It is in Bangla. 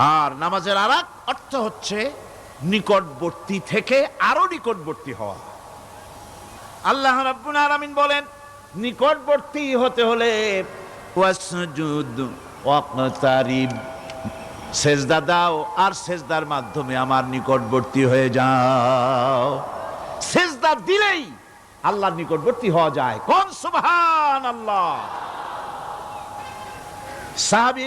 আর নামাজের আর অর্থ হচ্ছে নিকটবর্তী থেকে আরও নিকটবর্তী হওয়া। আল্লাহ রাব্বুল আলামিন বলেন, নিকটবর্তী হতে হলে ওয়াসজুদ, ওয়াকতারিব, সেজদা দাও আর সেজদার মাধ্যমে আমার নিকটবর্তী হয়ে যাও। সেজদা দিলেই আল্লাহর নিকটবর্তী হওয়া যায়। কোন সুবহান আল্লাহ সাহাবী